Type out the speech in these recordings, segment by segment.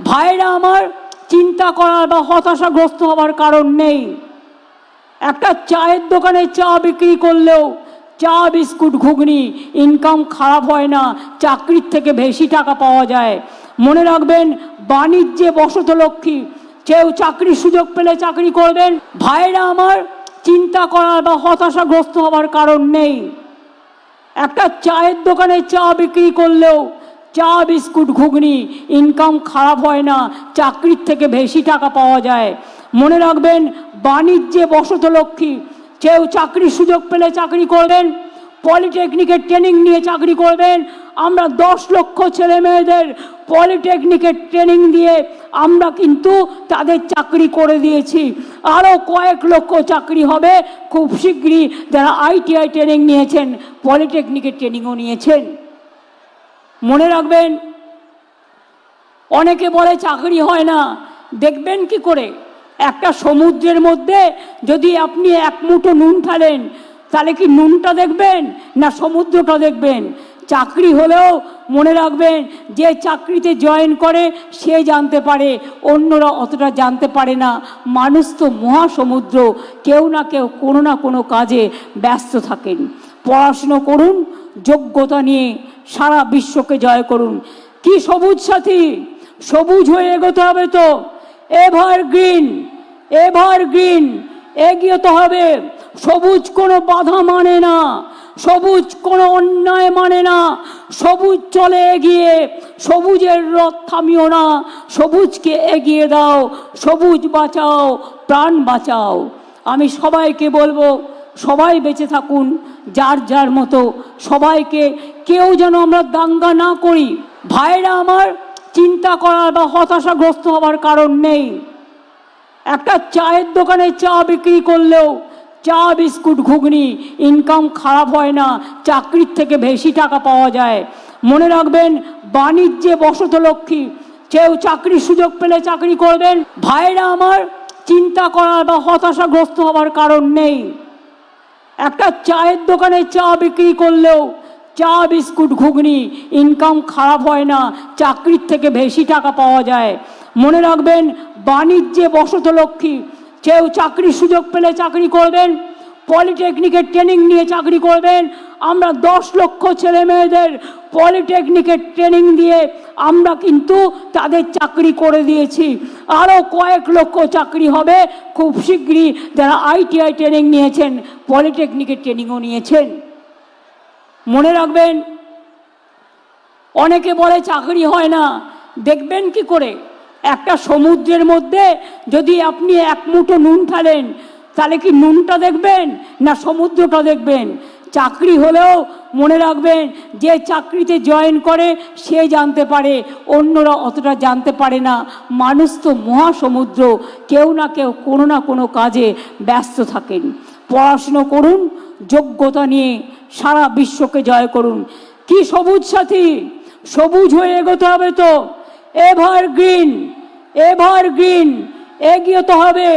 ভাইরা আমার চিন্তা করার বা হতাশাগ্রস্ত হওয়ার কারণ নেই। একটা চায়ের দোকানে চা বিক্রি করলেও চা, বিস্কুট, ঘুগনি ইনকাম খারাপ হয় না, চাকরির থেকে বেশি টাকা পাওয়া যায়। মনে রাখবেন, বাণিজ্যে বসত লক্ষ্মী, কেউ চাকরির সুযোগ পেলে চাকরি করবেন। ভাইরা আমার চিন্তা করার বা হতাশাগ্রস্ত হওয়ার কারণ নেই। একটা চায়ের দোকানে চা বিক্রি করলেও চা বিস্কুট ঘুগনি ইনকাম খারাপ হয় না, চাকরির থেকে বেশি টাকা পাওয়া যায়। মনে রাখবেন, বাণিজ্যে বসত লক্ষ্মী। কেউ চাকরির সুযোগ পেলে চাকরি করবেন, পলিটেকনিকের ট্রেনিং নিয়ে চাকরি করবেন, আমরা দশ লক্ষ ছেলে মেয়েদের পলিটেকনিকের ট্রেনিং দিয়ে আমরা কিন্তু তাদের চাকরি করে দিয়েছি। আরও কয়েক লক্ষ চাকরি হবে, খুব শীঘ্রই যারা আইটিআই ট্রেনিং নিয়েছেন, পলিটেকনিকের ট্রেনিংও নিয়েছেন। মনে রাখবেন, অনেকে বলে চাকরি হয় না। দেখবেন কি করে? একটা সমুদ্রের মধ্যে যদি আপনি এক মুঠো নুন ফেলেন, তাহলে কি নুনটা দেখবেন না সমুদ্রটা দেখবেন? চাকরি হলেও মনে রাখবেন, যে চাকরিতে জয়েন করে সে জানতে পারে, অন্যরা অতটা জানতে পারে না। মানুষ তো মহাসমুদ্র, কেউ না কেউ কোনো না কোনো কাজে ব্যস্ত থাকেন। পড়াশুনো করুন, যোগ্যতা নিয়ে সারা বিশ্বকে জয় করুন। কি সবুজ সাথী? সবুজ হয়ে এগোতে হবে তো। এভার গ্রিন এভার গ্রিন, এগিয়ে তো হবে। সবুজ কোনো বাধা মানে না, সবুজ কোনো অন্যায় মানে না। সবুজ চলে এগিয়ে, সবুজের রথ থামিও না। সবুজকে এগিয়ে দাও, সবুজ বাঁচাও, প্রাণ বাঁচাও। আমি সবাইকে বলব সবাই বেঁচে থাকুন, যার যার মতো সবাইকে কেউ যেন আমরা দাঙ্গা না করি। ভাইরা আমার, চিন্তা করার বা হতাশাগ্রস্ত হওয়ার কারণ নেই। একটা চায়ের দোকানে চা বিক্রি করলেও চা, বিস্কুট, ঘুগনি ইনকাম খারাপ হয় না, চাকরির থেকে বেশি টাকা পাওয়া যায়। মনে রাখবেন, বাণিজ্যে বসত লক্ষ্মী, কেউ চাকরির সুযোগ পেলে চাকরি করবেন। ভাইরা আমার, চিন্তা করার বা হতাশাগ্রস্ত হওয়ার কারণ নেই। একটা চায়ের দোকানে চা বিক্রি করলেও চা বিস্কুট ঘুগনি ইনকাম খারাপ হয় না, চাকরির থেকে বেশি টাকা পাওয়া যায়। মনে রাখবেন, বাণিজ্যে বসত লক্ষ্মী, কেউ চাকরির সুযোগ পেলে চাকরি করবেন। পলিটেকনিকের ট্রেনিং নিয়ে চাকরি করবেন। আমরা দশ লক্ষ ছেলে মেয়েদের পলিটেকনিকের ট্রেনিং দিয়ে আমরা কিন্তু তাদের চাকরি করে দিয়েছি। আরও কয়েক লক্ষ চাকরি হবে। খুব শীঘ্রই যারা আইটিআই ট্রেনিং নিয়েছেন, পলিটেকনিকের ট্রেনিংও নিয়েছেন। মনে রাখবেন, অনেকে বলে চাকরি হয় না। দেখবেন কি করে? একটা সমুদ্রের মধ্যে যদি আপনি এক মুঠো নুন ফেলেন তাহলে কি নুনটা দেখবেন না সমুদ্রটা দেখবেন? চাকরি হলেও মনে রাখবেন, যে চাকরিতে জয়েন করে সে জানতে পারে, অন্যরা অতটা জানতে পারে না। মানুষ তো মহাসমুদ্র, কেউ না কেউ কোনো না কোনো কাজে ব্যস্ত থাকেন। পড়াশুনো করুন, যোগ্যতা নিয়ে সারা বিশ্বকে জয় করুন। কি সবুজ সাথী? সবুজ হয়ে এগোতে হবে তো। এভার গ্রিন এভার গ্রিন এগিয়ে তো হবে।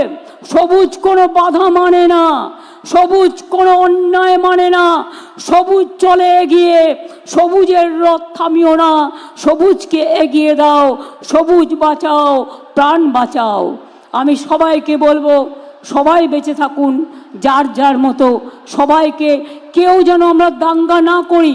সবুজ কোনো বাধা মানে না, সবুজ কোনো অন্যায় মানে না, সবুজ চলে এগিয়ে, সবুজের রথ থামিও না, সবুজকে এগিয়ে দাও, সবুজ বাঁচাও, প্রাণ বাঁচাও। আমি সবাইকে বলব, সবাই বেঁচে থাকুন, যার যার মতো, সবাইকে কেউ যেন আমরা দাঙ্গা না করি।